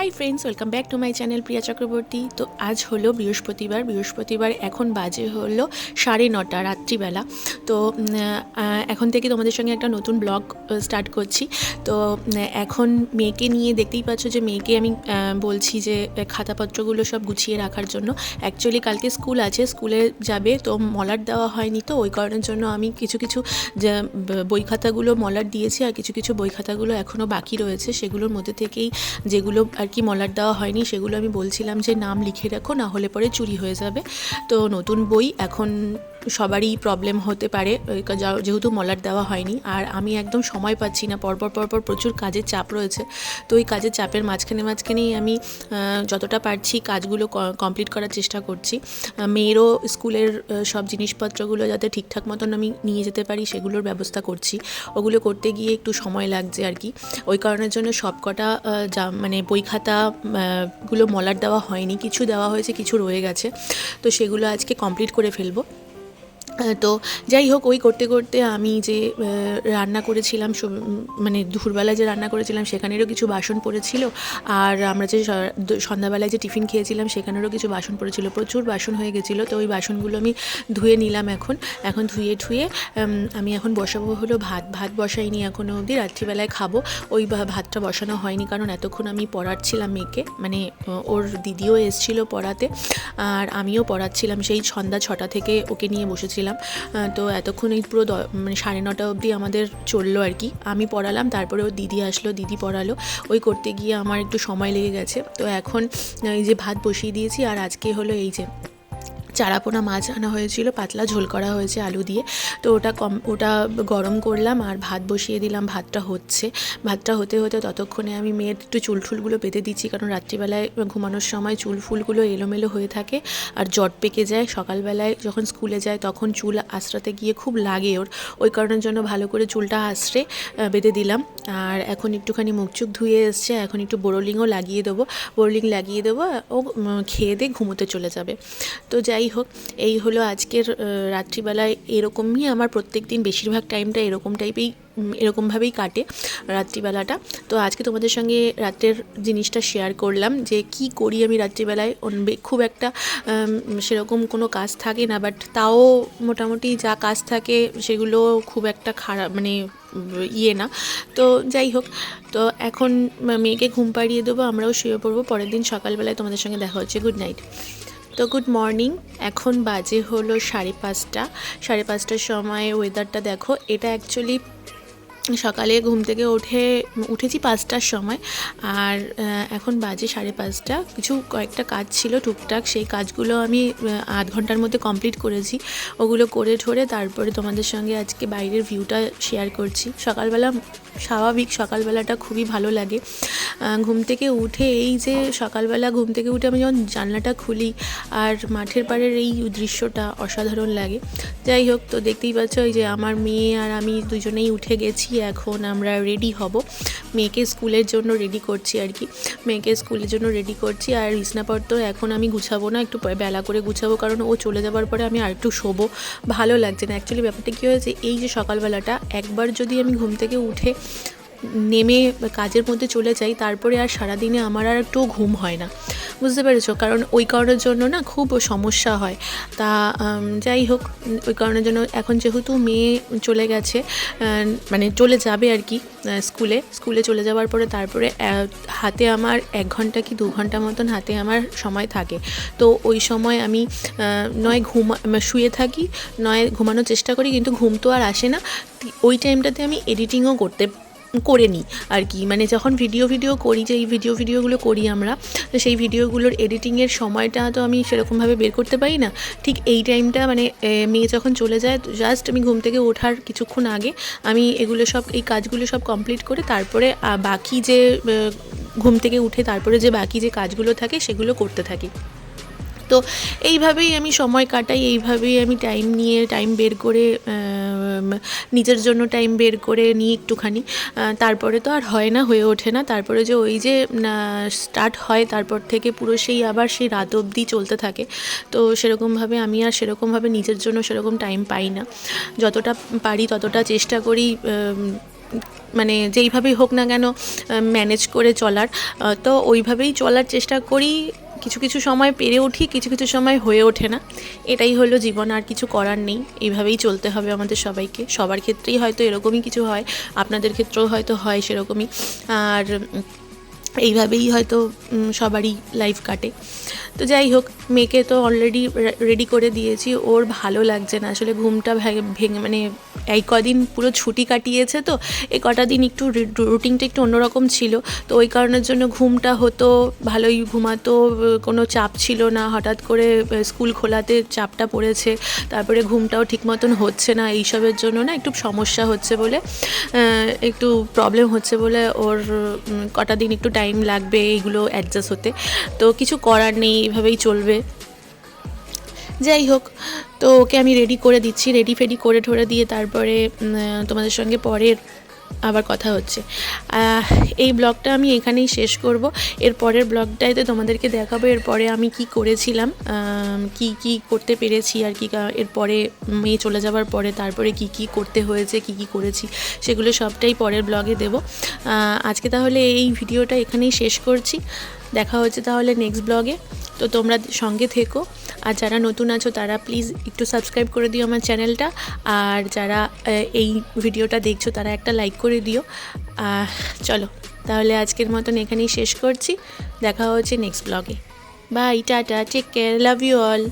Hi friends welcome back to my channel Priya Chakraborty তো আজ হলো বৃহস্পতিবার। বৃহস্পতিবার এখন বাজে হলো সাড়ে নটা রাত্রিবেলা। তো এখন থেকে তোমাদের সঙ্গে একটা নতুন ব্লগ স্টার্ট করছি। তো এখন মেয়েকে নিয়ে দেখতেই পাচ্ছ যে মেয়েকে আমি বলছি যে, খাতাপত্রগুলো সব গুছিয়ে রাখার জন্য। অ্যাকচুয়ালি কালকে স্কুল আছে, স্কুলে যাবে, তো মলার দেওয়া হয়নি তো। ওই কারণের জন্য আমি কিছু কিছু বই খাতাগুলো মলার দিয়েছি আর কিছু কিছু বই খাতাগুলো এখনও বাকি রয়েছে। সেগুলোর মধ্যে থেকেই যেগুলো আর কি মলার দেওয়া হয়নি সেগুলো আমি বলছিলাম যে নাম লিখে রাখো, না হলে পরে চুরি হয়ে যাবে। তো নতুন বই এখন সবারই প্রবলেম হতে পারে। যেহেতু মলার দেওয়া হয়নি, আর আমি একদম সময় পাচ্ছি না, পরপর পরপর প্রচুর কাজের চাপ রয়েছে। তো ওই কাজের চাপের মাঝখানে, মাঝখানেই আমি যতটা পারছি কাজগুলো কমপ্লিট করার চেষ্টা করছি। মেয়েরও স্কুলের সব জিনিসপত্রগুলো যাতে ঠিকঠাক মতন আমি নিয়ে যেতে পারি, সেগুলোর ব্যবস্থা করছি। ওগুলো করতে গিয়ে একটু সময় লাগছে আর কি। ওই কারণের জন্য সব কটা যা মানে বই খাতা গুলো মলার দেওয়া হয়নি, কিছু দেওয়া হয়েছে, কিছু রয়ে গেছে। তো সেগুলো আজকে কমপ্লিট করে ফেলব। তো যাই হোক ওই করতে করতে আমি যে রান্না করেছিলাম মানে দুপুরবেলায় যে রান্না করেছিলাম সেখানেরও কিছু বাসন পড়েছিল। আর আমরা যে সন্ধ্যাবেলায় যে টিফিন খেয়েছিলাম সেখানেরও কিছু বাসন পড়েছিল। প্রচুর বাসন হয়ে গেছিল তো ওই বাসনগুলো আমি ধুয়ে নিলাম এখন। এখন ধুয়ে উম, আমি এখন বসাবো হলো ভাত। ভাত বসাইনি এখনও অবধি রাত্রিবেলায় খাব। ওই ভাতটা বসানো হয়নি কারণ এতক্ষণ আমি পড়াচ্ছিলাম মেয়েকে মানে ওর দিদিও এসছিল পড়াতে। আর আমিও পড়াচ্ছিলাম সেই সন্ধ্যা ছটা থেকে ওকে নিয়ে বসেছিলাম। আহ, তো এতক্ষণ এই পুরো মানে সাড়ে নটা অবধি আমাদের চলল আর কি। আমি পড়ালাম তারপরে ও দিদি আসলো দিদি পড়ালো। ওই করতে গিয়ে আমার একটু সময় লেগে গেছে। তো এখন এই যে ভাত বসিয়ে দিয়েছি আর আজকে হলো এই যে চারাপোনা মাছ আনা হয়েছিল, পাতলা ঝোল করা হয়েছে আলু দিয়ে। তো ওটা কম, ওটা গরম করলাম আর ভাত বসিয়ে দিলাম, ভাতটা হচ্ছে। ভাতটা হতে হতে ততক্ষণে আমি মেয়ের একটু চুল ফুলগুলো বেঁধে দিচ্ছি, কারণ রাত্রিবেলায় ঘুমানোর সময় চুল ফুলগুলো এলোমেলো হয়ে থাকে আর জট পেকে যায়। সকালবেলায় যখন স্কুলে যায় তখন চুল আশ্রাতে গিয়ে খুব লাগে ওর। ওই কারণের জন্য ভালো করে চুলটা আশ্রে বেঁধে দিলাম। আর এখন একটুখানি মুখ চুখ ধুয়ে এসছে, এখন একটু বোরোলিংও লাগিয়ে দেবো। বোরোলিং লাগিয়ে দেবো, ও খেয়ে দিয়ে ঘুমোতে চলে যাবে। তো যাই হোক, এই হলো আজকের রাত্রিবেলায় এরকমই আমার প্রত্যেক দিন বেশিরভাগ টাইমটা এরকম টাইপেই এরকমভাবেই কাটে রাত্রিবেলাটা। তো আজকে তোমাদের সঙ্গে রাতের জিনিসটা শেয়ার করলাম যে কি করি আমি রাত্রিবেলায়। খুব একটা সেরকম কোনো কাজ থাকে না বাট তাও মোটামুটি যা কাজ থাকে সেগুলো খুব একটা খারাপ মানে ইয়ে না। তো যাই হোক, তো এখন মেয়েকে ঘুম পাড়িয়ে দেবো, আমরাও শুয়ে পড়ব। পরের দিন সকালবেলায় তোমাদের সঙ্গে দেখা হচ্ছে। গুড নাইট তো গুড মর্নিং এখন বাজে হলো সাড়ে পাঁচটা। সাড়ে পাঁচটার সময় ওয়েদারটা দেখো, এটা অ্যাকচুয়ালি সকালে ঘুম থেকে উঠে, উঠেছি পাঁচটার সময়, আর এখন বাজে সাড়ে পাঁচটা। কিছু কয়েকটা কাজ ছিল টুকটাক, সেই কাজগুলো আমি আধ ঘণ্টার মধ্যে কমপ্লিট করেছি। ওগুলো করে ঠোরে তারপরে তোমাদের সঙ্গে আজকে বাইরের ভিউটা শেয়ার করছি। সকালবেলা স্বাভাবিক সকালবেলাটা খুবই ভালো লাগে। ঘুম থেকে উঠে এই যে সকালবেলা ঘুম থেকে উঠে আমি যখন জানলাটা খুলি আর মাঠের পাড়ের এই দৃশ্যটা অসাধারণ লাগে। যাই হোক, তো দেখতেই পাচ্ছ ওই যে আমার মেয়ে আর আমি দুজনেই উঠে গেছি, এখন আমরা রেডি হব। মেয়েকে স্কুলের জন্য রেডি করছি আর কি। মেয়েকে স্কুলের জন্য রেডি করছি আর বিছনাপত্র এখন আমি গুছাবো না, একটু বেলা করে গুছাবো কারণ ও চলে যাওয়ার পরে আমি আর একটু শোবো। ভালো লাগছে না। অ্যাকচুয়ালি ব্যাপারটা কী হয়েছে, এই যে সকালবেলাটা একবার যদি আমি ঘুম থেকে উঠে নেমে কাজের মধ্যে চলে যাই তারপরে আর সারাদিনে আমার আর একটু ঘুম হয় না। বুঝতে পেরেছ? কারণ ওই কারণের জন্য না খুব সমস্যা হয়। তা যাই হোক, ওই কারণের জন্য এখন যেহেতু মেয়ে চলে গেছে মানে চলে যাবে আর কি স্কুলে। স্কুলে চলে যাওয়ার পরে তারপরে হাতে আমার এক ঘণ্টা কি দু ঘণ্টা মতন হাতে আমার সময় থাকে। তো ওই সময় আমি নয় ঘুমা শুয়ে থাকি, নয় ঘুমানোর চেষ্টা করি, কিন্তু ঘুম তো আর আসে না। ওই টাইমটাতে আমি এডিটিংও করতে করে নিই আর কি। মানে যখন ভিডিও ভিডিও করি, যে এই ভিডিও ভিডিওগুলো করি আমরা সেই ভিডিওগুলোর এডিটিংয়ের সময়টা তো আমি সেরকমভাবে বের করতে পারি না। ঠিক এই টাইমটা মানে মেয়ে যখন চলে যায় জাস্ট আমি ঘুম থেকে ওঠার কিছুক্ষণ আগে আমি এগুলো সব, এই কাজগুলো সব কমপ্লিট করে তারপরে বাকি যে ঘুম থেকে উঠে তারপরে যে বাকি যে কাজগুলো থাকে সেগুলো করতে থাকি। তো এইভাবেই আমি সময় কাটাই, এইভাবেই আমি টাইম নিয়ে টাইম বের করে নিজের জন্য টাইম বের করে নিই একটুখানি। তারপরে তো আর হয় না, হয়ে ওঠে না। তারপরে যে ওই যে স্টার্ট হয়, তারপর থেকে পুরো সেই আবার সেই রাত অবধি চলতে থাকে। তো সেরকমভাবে আমি আর সেরকমভাবে নিজের জন্য সেরকম টাইম পাই না। যতটা পারি ততটা চেষ্টা করি মানে যেইভাবেই হোক না কেন ম্যানেজ করে চলার। তো ওইভাবেই চলার চেষ্টা করি। কিছু কিছু সময় পেরে উঠি, কিছু কিছু সময় হয়ে ওঠে না। এটাই হলো জীবন, আর কিছু করার নেই। এইভাবেই চলতে হবে আমাদের সবাইকে। সবার ক্ষেত্রেই হয়তো এরকমই কিছু হয়, আপনাদের ক্ষেত্রেও হয়তো হয় সেরকমই। আর এইভাবেই হয়তো সবারই লাইফ কাটে। তো যাই হোক, মেয়েকে তো অলরেডি রেডি করে দিয়েছি। ওর ভালো লাগছে না। আসলে ঘুমটা ভেঙে মানে এই কদিন পুরো ছুটি কাটিয়েছে তো এই কটা দিন একটু রুটিনটা একটু অন্যরকম ছিল। তো ওই কারণের জন্য ঘুমটা হতো, ভালোই ঘুমাতো, কোনো চাপ ছিল না। হঠাৎ করে স্কুল খোলাতে চাপটা পড়েছে। তারপরে ঘুমটাও ঠিক মতন হচ্ছে না। এইসবের জন্য না একটু সমস্যা হচ্ছে বলে একটু প্রবলেম হচ্ছে বলে ওর কটা দিন একটু টাইম লাগবে এইগুলো অ্যাডজাস্ট হতে। তো কিছু করার নেই, এভাবেই চলবে। যাই হোক, তো ওকে আমি রেডি করে দিচ্ছি রেডি ফেডি করে ঠরে দিয়ে তারপরে তোমাদের সঙ্গে পরের আবার কথা হচ্ছে। এই ব্লগটা আমি এখানেই শেষ করব। এর পরের ব্লগটাইতে তোমাদেরকে দেখাবো। এরপরে আমি কি করেছিলাম কি কি করতে পেরেছি আর কা- এরপরে মেয়ে চলে যাওয়ার পরে তারপরে কি কি করতে হয়েছে, কি কি করেছি, সেগুলো সবটাই পরের ব্লগে দেব। আজকে তাহলে এই ভিডিওটা এখানেই শেষ করছি। দেখা হচ্ছে তাহলে নেক্সট ব্লগে। তো তোমরা সঙ্গে থেকো। আর যারা নতুন আছো, তারা প্লিজ একটু সাবস্ক্রাইব করে দিও আমার চ্যানেলটা আর যারা এই ভিডিওটা দেখছ, তারা একটা লাইক করে দিও। চলো, তাহলে আজকের মতন এখানেই শেষ করছি। দেখা হচ্ছে নেক্সট ব্লগে bye tata take care love you all